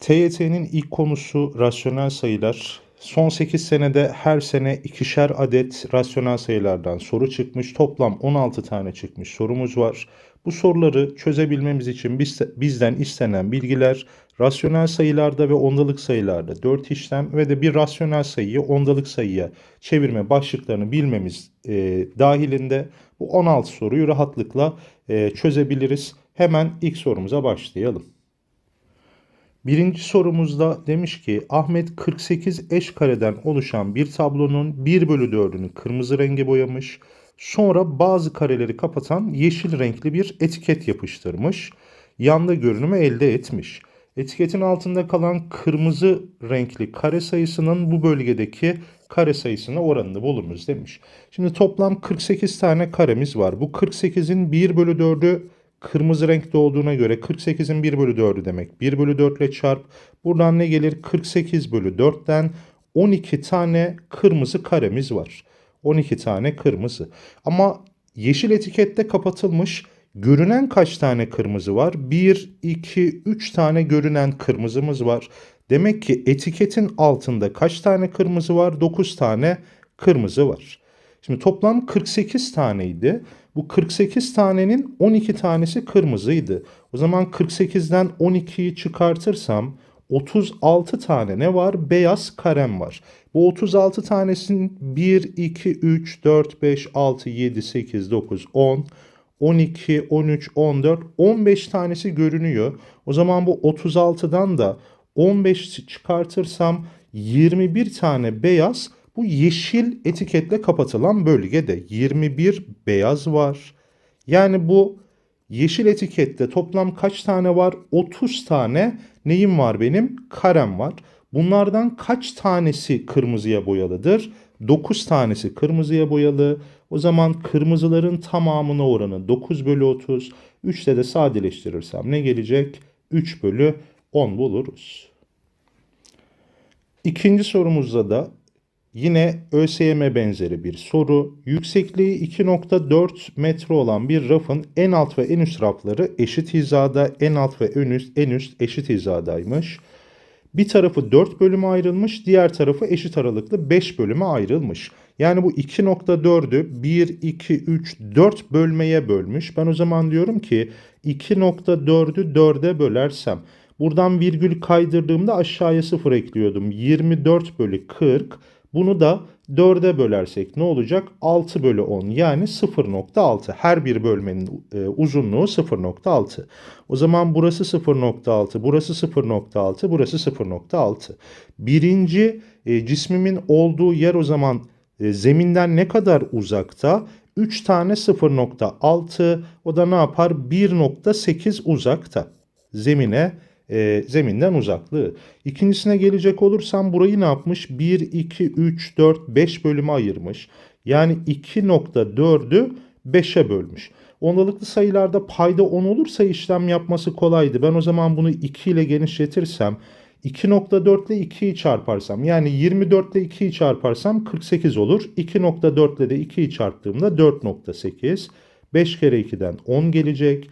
TYT'nin ilk konusu rasyonel sayılar. Son 8 senede her sene ikişer adet rasyonel sayılardan soru çıkmış. Toplam 16 tane çıkmış sorumuz var. Bu soruları çözebilmemiz için biz- bizden istenen bilgiler rasyonel sayılarda ve ondalık sayılarda 4 işlem ve de bir rasyonel sayıyı ondalık sayıya çevirme başlıklarını bilmemiz e, dahilinde bu 16 soruyu rahatlıkla e, çözebiliriz. Hemen ilk sorumuza başlayalım. Birinci sorumuzda demiş ki Ahmet 48 eş kareden oluşan bir tablonun 1 bölü 4'ünü kırmızı renge boyamış. Sonra bazı kareleri kapatan yeşil renkli bir etiket yapıştırmış. Yanda görünümü elde etmiş. Etiketin altında kalan kırmızı renkli kare sayısının bu bölgedeki kare sayısına oranını bulunuz demiş. Şimdi toplam 48 tane karemiz var. Bu 48'in 1 bölü 4'ü kırmızı renkte olduğuna göre 48'in 1 bölü 4'ü demek. 1 bölü 4 ile çarp. Buradan ne gelir? 48 bölü 4'ten 12 tane kırmızı karemiz var. 12 tane kırmızı. Ama yeşil etikette kapatılmış. Görünen kaç tane kırmızı var? 1, 2, 3 tane görünen kırmızımız var. Demek ki etiketin altında kaç tane kırmızı var? 9 tane kırmızı var. Şimdi toplam 48 taneydi. Bu 48 tanenin 12 tanesi kırmızıydı. O zaman 48'den 12'yi çıkartırsam 36 tane ne var? Beyaz karem var. Bu 36 tanesinin 1, 2, 3, 4, 5, 6, 7, 8, 9, 10, 12, 13, 14, 15 tanesi görünüyor. O zaman bu 36'dan da 15 çıkartırsam 21 tane beyaz bu yeşil etiketle kapatılan bölgede 21 beyaz var. Yani bu yeşil etikette toplam kaç tane var? 30 tane neyim var benim? Karem var. Bunlardan kaç tanesi kırmızıya boyalıdır? 9 tanesi kırmızıya boyalı. O zaman kırmızıların tamamına oranı 9 bölü 30. 3'te de sadeleştirirsem ne gelecek? 3 bölü 10 buluruz. İkinci sorumuzda da yine ÖSYM benzeri bir soru. Yüksekliği 2.4 metre olan bir rafın en alt ve en üst rafları eşit hizada, en alt ve en üst, en üst eşit hizadaymış. Bir tarafı 4 bölüme ayrılmış, diğer tarafı eşit aralıklı 5 bölüme ayrılmış. Yani bu 2.4'ü 1, 2, 3, 4 bölmeye bölmüş. Ben o zaman diyorum ki 2.4'ü 4'e bölersem buradan virgül kaydırdığımda aşağıya 0 ekliyordum. 24 bölü 40. Bunu da 4'e bölersek ne olacak? 6 bölü 10 yani 0.6. Her bir bölmenin e, uzunluğu 0.6. O zaman burası 0.6, burası 0.6, burası 0.6. Birinci e, cismimin olduğu yer o zaman e, zeminden ne kadar uzakta? 3 tane 0.6 o da ne yapar? 1.8 uzakta zemine e, zeminden uzaklığı. İkincisine gelecek olursam burayı ne yapmış? 1, 2, 3, 4, 5 bölüme ayırmış. Yani 2.4'ü 5'e bölmüş. Ondalıklı sayılarda payda 10 olursa işlem yapması kolaydı. Ben o zaman bunu 2 ile genişletirsem 2.4 ile 2'yi çarparsam yani 24 ile 2'yi çarparsam 48 olur. 2.4 ile de 2'yi çarptığımda 4.8. 5 kere 2'den 10 gelecek.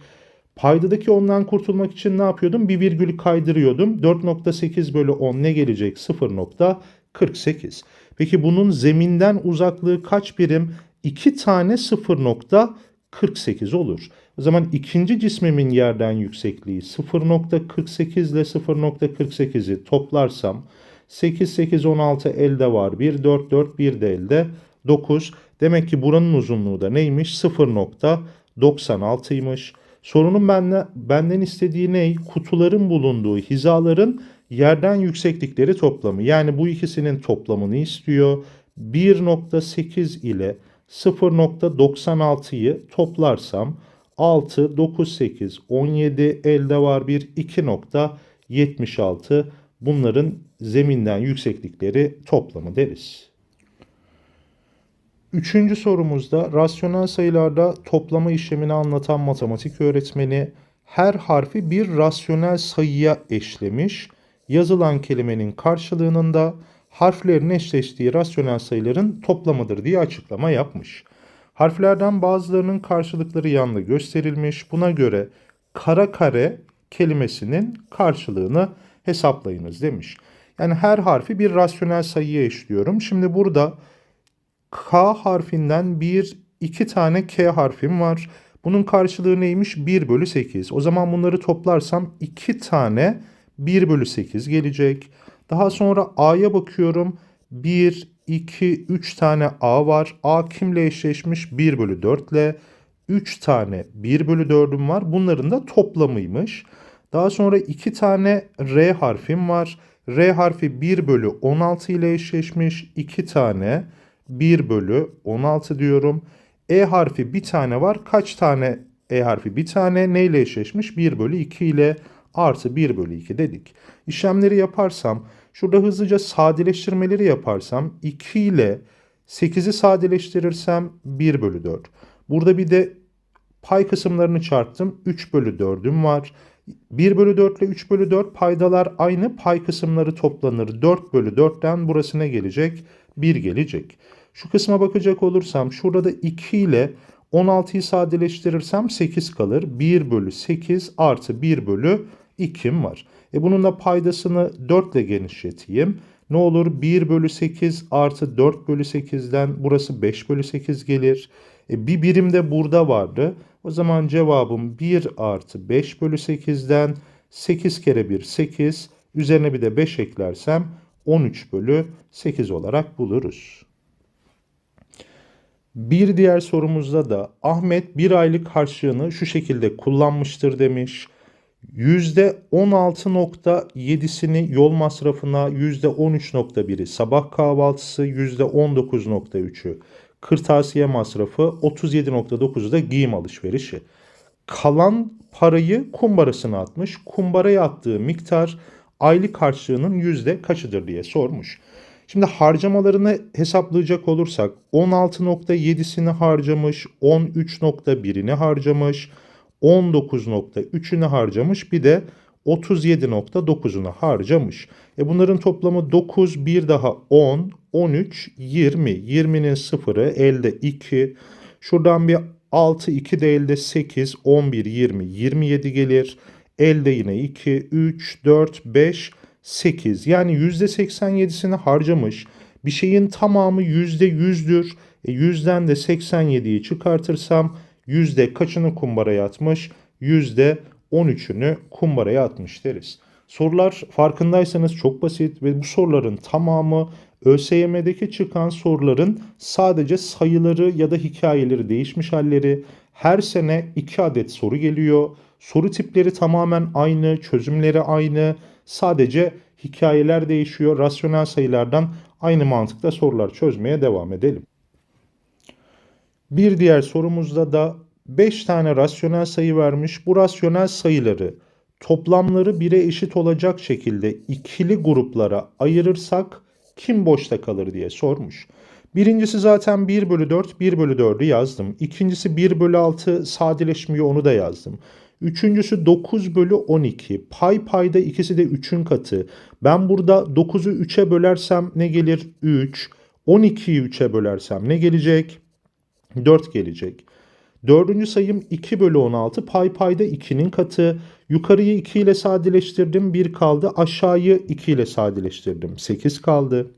Paydadaki 10'dan kurtulmak için ne yapıyordum? Bir virgülü kaydırıyordum. 4.8 bölü 10 ne gelecek? 0.48. Peki bunun zeminden uzaklığı kaç birim? 2 tane 0.48 olur. O zaman ikinci cismimin yerden yüksekliği 0.48 ile 0.48'i toplarsam 8, 8, 16 elde var. 1, 4, 4, 1 de elde 9. Demek ki buranın uzunluğu da neymiş? 0.96'ymış. Sorunun benden, benden istediği ne? Kutuların bulunduğu hizaların yerden yükseklikleri toplamı. Yani bu ikisinin toplamını istiyor. 1.8 ile 0.96'yı toplarsam 6, 9, 8, 17 elde var bir 2.76 bunların zeminden yükseklikleri toplamı deriz. Üçüncü sorumuzda rasyonel sayılarda toplama işlemini anlatan matematik öğretmeni her harfi bir rasyonel sayıya eşlemiş. Yazılan kelimenin karşılığının da harflerin eşleştiği rasyonel sayıların toplamıdır diye açıklama yapmış. Harflerden bazılarının karşılıkları yanda gösterilmiş. Buna göre kara kare kelimesinin karşılığını hesaplayınız demiş. Yani her harfi bir rasyonel sayıya eşliyorum. Şimdi burada K harfinden bir iki tane K harfim var. Bunun karşılığı neymiş? 1 bölü 8. O zaman bunları toplarsam 2 tane 1 bölü 8 gelecek. Daha sonra A'ya bakıyorum. 1, 2, 3 tane A var. A kimle eşleşmiş? 1 bölü 4 ile. 3 tane 1 bölü 4'üm var. Bunların da toplamıymış. Daha sonra 2 tane R harfim var. R harfi 1 bölü 16 ile eşleşmiş. 2 tane 1 bölü 16 diyorum. E harfi bir tane var. Kaç tane E harfi bir tane neyle eşleşmiş? 1 bölü 2 ile artı 1 bölü 2 dedik. İşlemleri yaparsam şurada hızlıca sadeleştirmeleri yaparsam 2 ile 8'i sadeleştirirsem 1 bölü 4. Burada bir de pay kısımlarını çarptım. 3 bölü 4'üm var. 1 bölü 4 ile 3 bölü 4 paydalar aynı pay kısımları toplanır. 4 bölü 4'ten burası ne gelecek? 1 gelecek. Şu kısma bakacak olursam şurada da 2 ile 16'yı sadeleştirirsem 8 kalır. 1 bölü 8 artı 1 bölü 2'm var. E bunun da paydasını 4 ile genişleteyim. Ne olur 1 bölü 8 artı 4 bölü 8'den burası 5 bölü 8 gelir. E bir birim de burada vardı. O zaman cevabım 1 artı 5 bölü 8'den 8 kere 1 8 üzerine bir de 5 eklersem 13 bölü 8 olarak buluruz. Bir diğer sorumuzda da Ahmet bir aylık harçlığını şu şekilde kullanmıştır demiş. %16.7'sini yol masrafına, %13.1'i sabah kahvaltısı, %19.3'ü kırtasiye masrafı, 37.9'u da giyim alışverişi. Kalan parayı kumbarasına atmış. Kumbaraya attığı miktar aylık harçlığının yüzde kaçıdır diye sormuş. Şimdi harcamalarını hesaplayacak olursak 16.7'sini harcamış, 13.1'ini harcamış, 19.3'ünü harcamış bir de 37.9'unu harcamış. E bunların toplamı 9, bir daha 10, 13, 20. 20'nin sıfırı elde 2. Şuradan bir 6, 2 de elde 8, 11, 20, 27 gelir. Elde yine 2, 3, 4, 5, 8. Yani %87'sini harcamış. Bir şeyin tamamı %100'dür. E 100'den de 87'yi çıkartırsam yüzde kaçını kumbaraya atmış? Yüzde 13'ünü kumbaraya atmış deriz. Sorular farkındaysanız çok basit ve bu soruların tamamı ÖSYM'deki çıkan soruların sadece sayıları ya da hikayeleri değişmiş halleri. Her sene 2 adet soru geliyor. Soru tipleri tamamen aynı, çözümleri aynı. Sadece hikayeler değişiyor. Rasyonel sayılardan aynı mantıkta sorular çözmeye devam edelim. Bir diğer sorumuzda da 5 tane rasyonel sayı vermiş. Bu rasyonel sayıları toplamları 1'e eşit olacak şekilde ikili gruplara ayırırsak kim boşta kalır diye sormuş. Birincisi zaten 1 bölü 4, 1 bölü 4'ü yazdım. İkincisi 1 bölü 6 sadeleşmiyor onu da yazdım. Üçüncüsü 9 bölü 12. Pay payda ikisi de 3'ün katı. Ben burada 9'u 3'e bölersem ne gelir? 3. 12'yi 3'e bölersem ne gelecek? 4 gelecek. Dördüncü sayım 2 bölü 16. Pay payda 2'nin katı. Yukarıyı 2 ile sadeleştirdim. 1 kaldı. Aşağıyı 2 ile sadeleştirdim. 8 kaldı.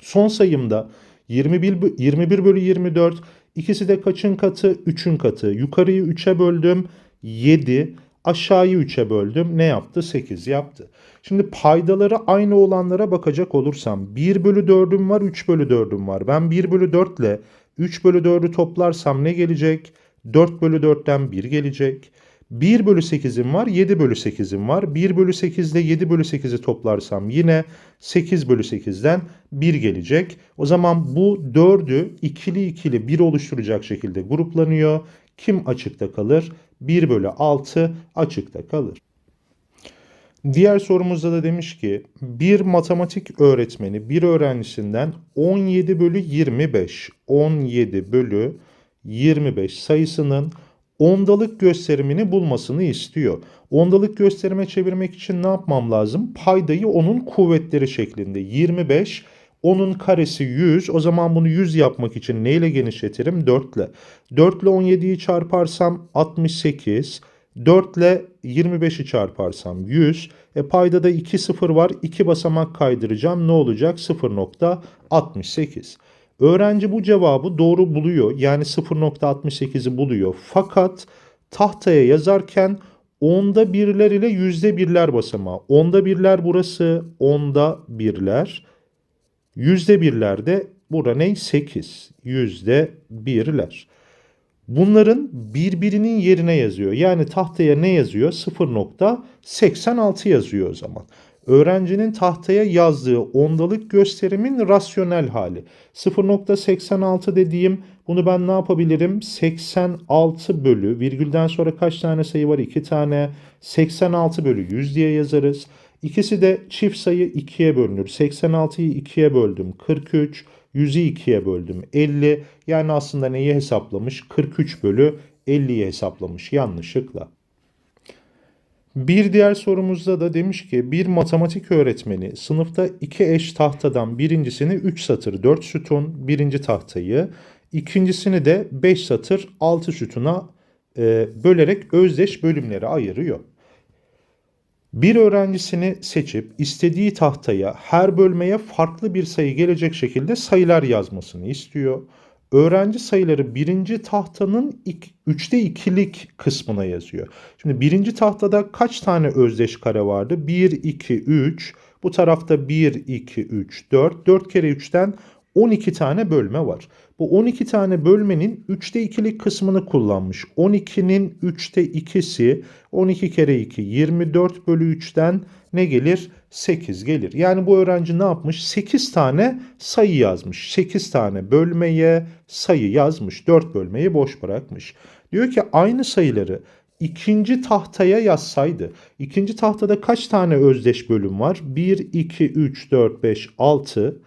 Son sayımda 21, 21 bölü 24. İkisi de kaçın katı? 3'ün katı. Yukarıyı 3'e böldüm. 7. Aşağıyı 3'e böldüm. Ne yaptı? 8 yaptı. Şimdi paydaları aynı olanlara bakacak olursam 1 bölü 4'üm var 3 bölü 4'üm var. Ben 1 bölü 4 ile 3 bölü 4'ü toplarsam ne gelecek? 4 bölü 4'ten 1 gelecek. 1 bölü 8'im var 7 bölü 8'im var. 1 bölü 8 ile 7 bölü 8'i toplarsam yine 8 bölü 8'den 1 gelecek. O zaman bu 4'ü ikili ikili 1 oluşturacak şekilde gruplanıyor. Kim açıkta kalır? 1 bölü 6 açıkta kalır. Diğer sorumuzda da demiş ki bir matematik öğretmeni bir öğrencisinden 17 bölü 25 17 bölü 25 sayısının ondalık gösterimini bulmasını istiyor. Ondalık gösterime çevirmek için ne yapmam lazım? Paydayı onun kuvvetleri şeklinde 25 onun karesi 100. O zaman bunu 100 yapmak için neyle genişletirim? 4 ile. 4 ile 17'yi çarparsam 68. 4 ile 25'i çarparsam 100. E payda da 2 sıfır var. 2 basamak kaydıracağım. Ne olacak? 0.68. Öğrenci bu cevabı doğru buluyor. Yani 0.68'i buluyor. Fakat tahtaya yazarken onda birler ile yüzde birler basamağı. Onda birler burası. Onda birler. Yüzde birler de burada ne? 8. Yüzde birler. Bunların birbirinin yerine yazıyor. Yani tahtaya ne yazıyor? 0.86 yazıyor o zaman. Öğrencinin tahtaya yazdığı ondalık gösterimin rasyonel hali. 0.86 dediğim bunu ben ne yapabilirim? 86 bölü virgülden sonra kaç tane sayı var? 2 tane. 86 bölü 100 diye yazarız. İkisi de çift sayı 2'ye bölünür. 86'yı 2'ye böldüm 43. 100'ü 2'ye böldüm 50. Yani aslında neyi hesaplamış? 43 bölü 50'yi hesaplamış yanlışlıkla. Bir diğer sorumuzda da demiş ki bir matematik öğretmeni sınıfta iki eş tahtadan birincisini 3 satır 4 sütun birinci tahtayı ikincisini de 5 satır 6 sütuna e, bölerek özdeş bölümlere ayırıyor. Bir öğrencisini seçip istediği tahtaya her bölmeye farklı bir sayı gelecek şekilde sayılar yazmasını istiyor. Öğrenci sayıları birinci tahtanın ik, üçte ikilik kısmına yazıyor. Şimdi birinci tahtada kaç tane özdeş kare vardı? 1, 2, 3. Bu tarafta 1, 2, 3, 4. 4 kere 3'ten 12 tane bölme var. Bu 12 tane bölmenin 3'te 2'lik kısmını kullanmış. 12'nin 3'te 2'si 12 kere 2 24 bölü 3'ten ne gelir? 8 gelir. Yani bu öğrenci ne yapmış? 8 tane sayı yazmış. 8 tane bölmeye sayı yazmış. 4 bölmeyi boş bırakmış. Diyor ki aynı sayıları ikinci tahtaya yazsaydı. ikinci tahtada kaç tane özdeş bölüm var? 1, 2, 3, 4, 5, 6.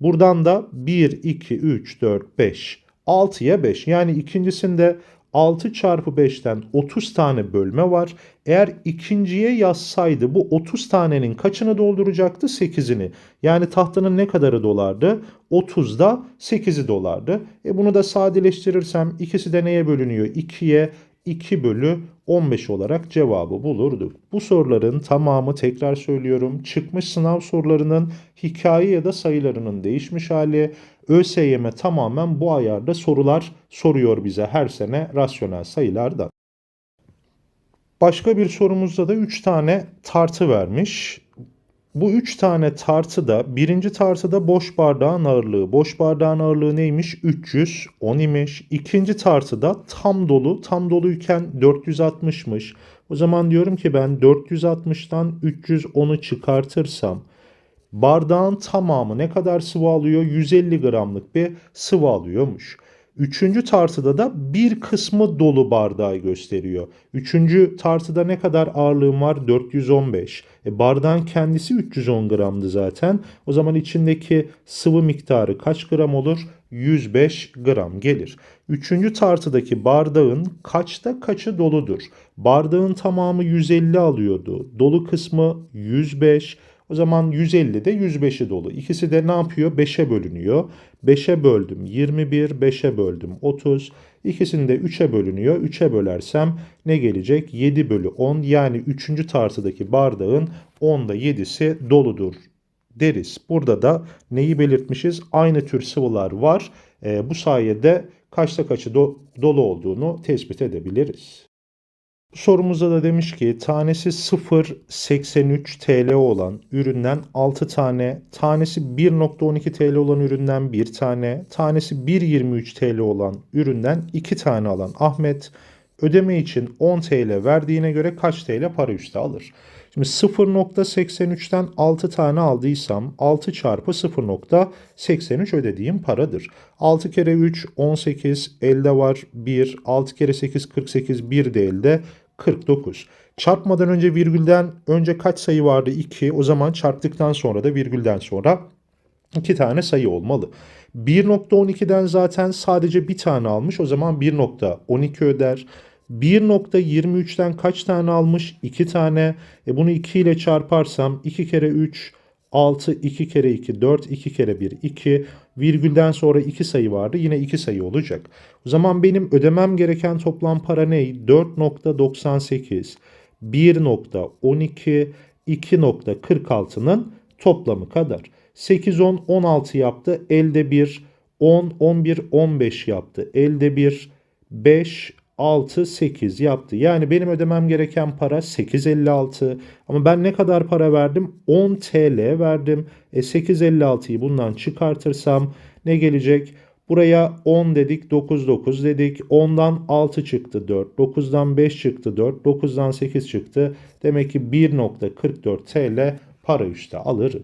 Buradan da 1, 2, 3, 4, 5. 6'ya 5. Yani ikincisinde 6 çarpı 5'ten 30 tane bölme var. Eğer ikinciye yazsaydı bu 30 tanenin kaçını dolduracaktı? 8'ini. Yani tahtanın ne kadarı dolardı? 30'da 8'i dolardı. E bunu da sadeleştirirsem ikisi de neye bölünüyor? 2'ye 2 bölü 15 olarak cevabı bulurduk. Bu soruların tamamı tekrar söylüyorum çıkmış sınav sorularının hikaye ya da sayılarının değişmiş hali. ÖSYM tamamen bu ayarda sorular soruyor bize her sene rasyonel sayılardan. Başka bir sorumuzda da 3 tane tartı vermiş. Bu üç tane tartıda birinci tartıda boş bardağın ağırlığı. Boş bardağın ağırlığı neymiş? 310 imiş. İkinci tartıda tam dolu. Tam doluyken 460'mış. O zaman diyorum ki ben 460'tan 310'u çıkartırsam bardağın tamamı ne kadar sıvı alıyor? 150 gramlık bir sıvı alıyormuş. Üçüncü tartıda da bir kısmı dolu bardağı gösteriyor. Üçüncü tartıda ne kadar ağırlığım var? 415. E, bardağın kendisi 310 gramdı zaten. O zaman içindeki sıvı miktarı kaç gram olur? 105 gram gelir. Üçüncü tartıdaki bardağın kaçta kaçı doludur? Bardağın tamamı 150 alıyordu. Dolu kısmı 105. O zaman 150 de 105'i dolu. İkisi de ne yapıyor? 5'e bölünüyor. 5'e böldüm 21, 5'e böldüm 30. İkisini de 3'e bölünüyor. 3'e bölersem ne gelecek? 7 bölü 10 yani 3. tartıdaki bardağın 10'da 7'si doludur deriz. Burada da neyi belirtmişiz? Aynı tür sıvılar var. E, bu sayede kaçta kaçı do- dolu olduğunu tespit edebiliriz. Sorumuzda da demiş ki tanesi 0.83 TL olan üründen 6 tane, tanesi 1.12 TL olan üründen 1 tane, tanesi 1.23 TL olan üründen 2 tane alan Ahmet ödeme için 10 TL verdiğine göre kaç TL para üstü alır? Şimdi 0.83'ten 6 tane aldıysam 6 çarpı 0.83 ödediğim paradır. 6 kere 3 18 elde var 1 6 kere 8 48 1 de elde 49. Çarpmadan önce virgülden önce kaç sayı vardı? 2. O zaman çarptıktan sonra da virgülden sonra 2 tane sayı olmalı. 1.12'den zaten sadece bir tane almış. O zaman 1.12 öder. 1.23'ten kaç tane almış? 2 tane. E bunu 2 ile çarparsam 2 kere 3 6, 2 kere 2, 4, 2 kere 1, 2. Virgülden sonra 2 sayı vardı. Yine 2 sayı olacak. O zaman benim ödemem gereken toplam para ne? 4.98, 1.12, 2.46'nın toplamı kadar. 8, 10, 16 yaptı. Elde 1, 10, 11, 15 yaptı. Elde 1, 5, 6, 8 yaptı. Yani benim ödemem gereken para 8.56. Ama ben ne kadar para verdim? 10 TL verdim. E 8.56'yı bundan çıkartırsam ne gelecek? Buraya 10 dedik, 9, 9 dedik. 10'dan 6 çıktı 4, 9'dan 5 çıktı 4, 9'dan 8 çıktı. Demek ki 1.44 TL para üstü alırım.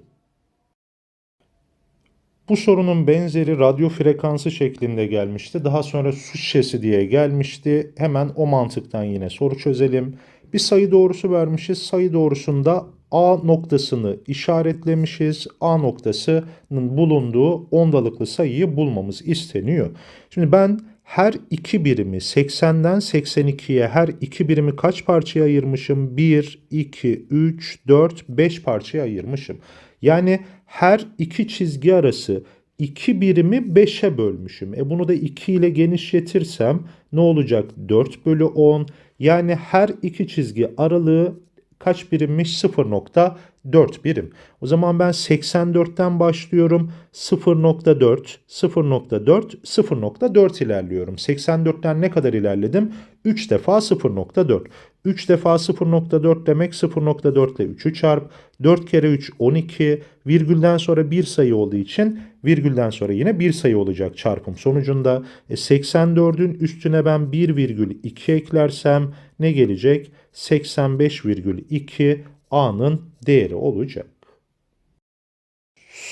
Bu sorunun benzeri radyo frekansı şeklinde gelmişti. Daha sonra su şişesi diye gelmişti. Hemen o mantıktan yine soru çözelim. Bir sayı doğrusu vermişiz. Sayı doğrusunda A noktasını işaretlemişiz. A noktasının bulunduğu ondalıklı sayıyı bulmamız isteniyor. Şimdi ben her iki birimi 80'den 82'ye her iki birimi kaç parçaya ayırmışım? 1, 2, 3, 4, 5 parçaya ayırmışım. Yani her iki çizgi arası iki birimi 5'e bölmüşüm. E bunu da 2 ile genişletirsem ne olacak? 4 bölü 10. Yani her iki çizgi aralığı kaç birimmiş? 0.4 birim. O zaman ben 84'ten başlıyorum. 0.4, 0.4, 0.4 ilerliyorum. 84'ten ne kadar ilerledim? 3 defa 0.4. 3 defa 0.4 demek 0.4 ile 3'ü çarp. 4 kere 3 12. Virgülden sonra bir sayı olduğu için virgülden sonra yine bir sayı olacak çarpım sonucunda. E 84'ün üstüne ben 1,2 eklersem ne gelecek? 85,2 A'nın değeri olacak.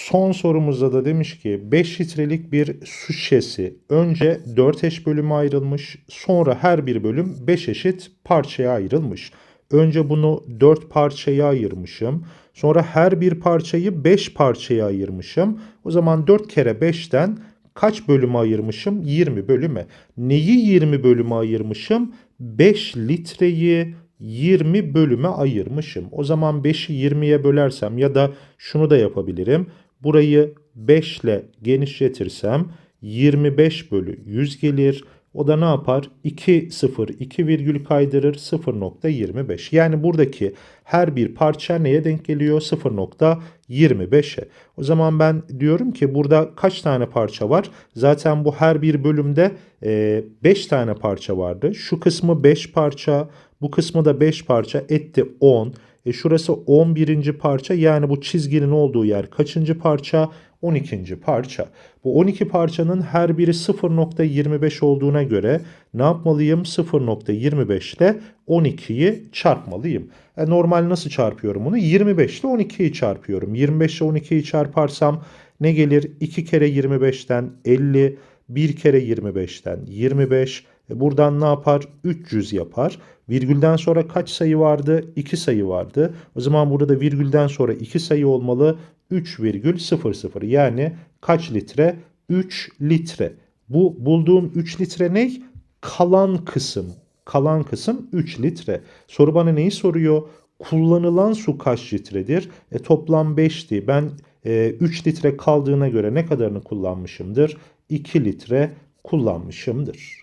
Son sorumuzda da demiş ki 5 litrelik bir su şişesi önce 4 eş bölüme ayrılmış sonra her bir bölüm 5 eşit parçaya ayrılmış. Önce bunu 4 parçaya ayırmışım. Sonra her bir parçayı 5 parçaya ayırmışım. O zaman 4 kere 5'ten kaç bölüme ayırmışım? 20 bölüme. Neyi 20 bölüme ayırmışım? 5 litreyi 20 bölüme ayırmışım. O zaman 5'i 20'ye bölersem ya da şunu da yapabilirim. Burayı 5 ile genişletirsem 25 bölü 100 gelir. O da ne yapar? 2 0 2 virgül kaydırır 0.25. Yani buradaki her bir parça neye denk geliyor? 0.25'e. O zaman ben diyorum ki burada kaç tane parça var? Zaten bu her bir bölümde 5 e, tane parça vardı. Şu kısmı 5 parça, bu kısmı da 5 parça etti 10. E şurası 11. parça yani bu çizginin olduğu yer kaçıncı parça? 12. parça. Bu 12 parçanın her biri 0.25 olduğuna göre ne yapmalıyım? 0.25 ile 12'yi çarpmalıyım. E normal nasıl çarpıyorum bunu? 25 ile 12'yi çarpıyorum. 25 ile 12'yi çarparsam ne gelir? 2 kere 25'ten 50, 1 kere 25'ten 25, e buradan ne yapar? 300 yapar. Virgülden sonra kaç sayı vardı? 2 sayı vardı. O zaman burada virgülden sonra 2 sayı olmalı. 3,00 yani kaç litre? 3 litre. Bu bulduğum 3 litre ne? Kalan kısım. Kalan kısım 3 litre. Soru bana neyi soruyor? Kullanılan su kaç litredir? E, toplam 5'ti. Ben e, 3 litre kaldığına göre ne kadarını kullanmışımdır? 2 litre kullanmışımdır.